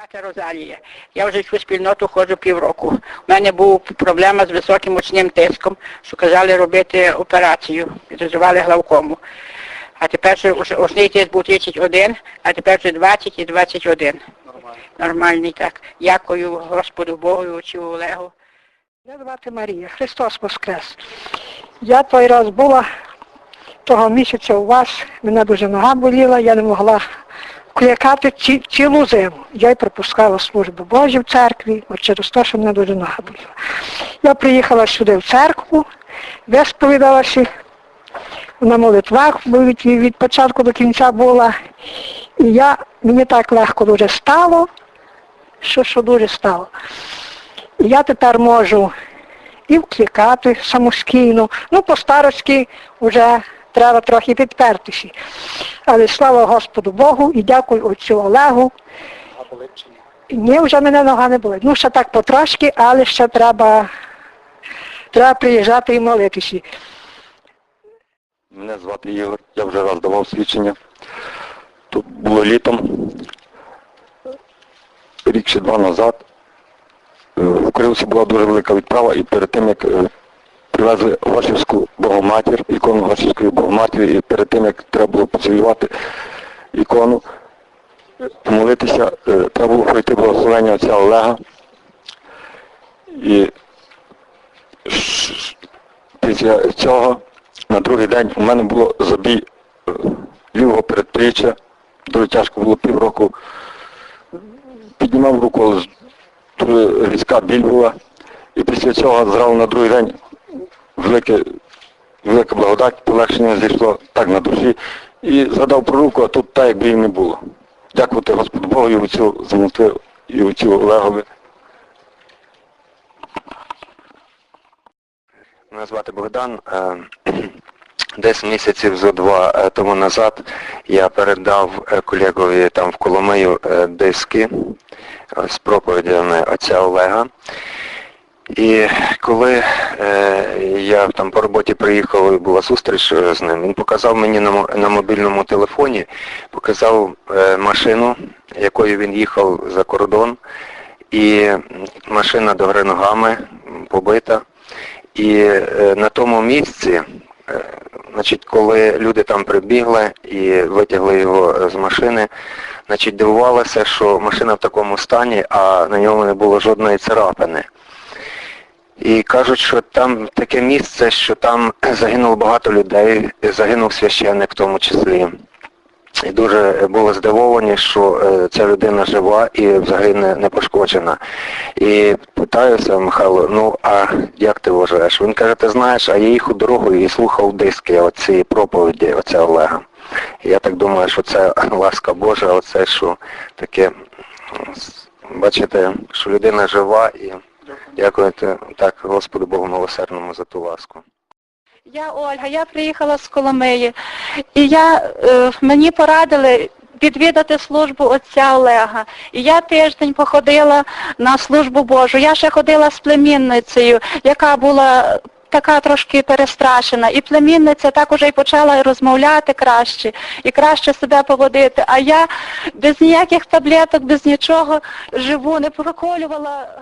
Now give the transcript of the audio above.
Звати Розалія. Я вже в цю спільноту ходжу півроку. У мене була проблема з високим очним тиском, що казали робити операцію, підозрювали главкому. А тепер очний тиск був 31, а тепер вже 20 і 21. Нормальний так. Дякую Господу Богу і отцю Олегу. Мене звати Марія, Христос Воскрес. Я той раз була того місяця у вас, мене дуже нога боліла, я не могла кликати ці, цілу зиму. Я й пропускала службу Божі в церкві, от через те, що мене дуже нога. Я приїхала сюди в церкву, висповідалася на молитвах, від, від початку до кінця була. І я, мені так легко дуже стало, що, що дуже стало. І я тепер можу і вкликати самостійно. Ну, по старості вже треба трохи підпертися. Але слава Господу Богу і дякую отцю Олегу. Ні, вже мене нога не болить. Ну, ще так потрошки, але ще треба, треба приїжджати і молитися. Мене звати Ігор, я вже раз давав свідчення. Тут було літом, рік чи два назад. Е, В Кривці була дуже велика відправа і перед тим, як е, привезли Вашівську Богоматір, ікону Вашівської Богоматері, і перед тим, як треба було поцілювати ікону, помолитися, е, треба було пройти благословення отця Олега. І після цього на другий день у мене було забій е, лівого передпліччя. Дуже тяжко було півроку. Піднімав руку, але різка біль була. І після цього зразу на другий день велике, велика благодать, полегшення зійшло так на душі. І згадав про руку, а тут так, якби і не було. Дякувати Господу Богу і оцю за молитви, і оцю Олегові. Мене звати Богдан. Е, Десь місяців зо два е, тому назад я передав е, колегові там в Коломию диски з проповідями отця Олега. І коли е, я там по роботі приїхав і була зустріч е, з ним, він показав мені на, на мобільному телефоні, показав е, машину, якою він їхав за кордон, і машина догори ногами побита. І е, на тому місці, е, значить, коли люди там прибігли і витягли його з машини, значить, дивувалося, що машина в такому стані, а на ньому не було жодної царапини. І кажуть, що там таке місце, що там загинуло багато людей, загинув священник в тому числі. І дуже були здивовані, що е, ця людина жива і взагалі не, не пошкоджена. І питаюся, Михайло, ну а як ти вважаєш? Він каже, ти знаєш, а я їхав дорогою і слухав диски оці проповіді отця Олега. І я так думаю, що це ласка Божа, оце що таке, бачите, що людина жива і дякуєте так Господу Богу милосердному за ту ласку. Я Ольга, я приїхала з Коломиї, і я, е, мені порадили відвідати службу отця Олега. І я тиждень походила на службу Божу. Я ще ходила з племінницею, яка була така трошки перестрашена. І племінниця так уже й почала розмовляти краще і краще себе поводити. А я без ніяких таблеток, без нічого живу, не проколювала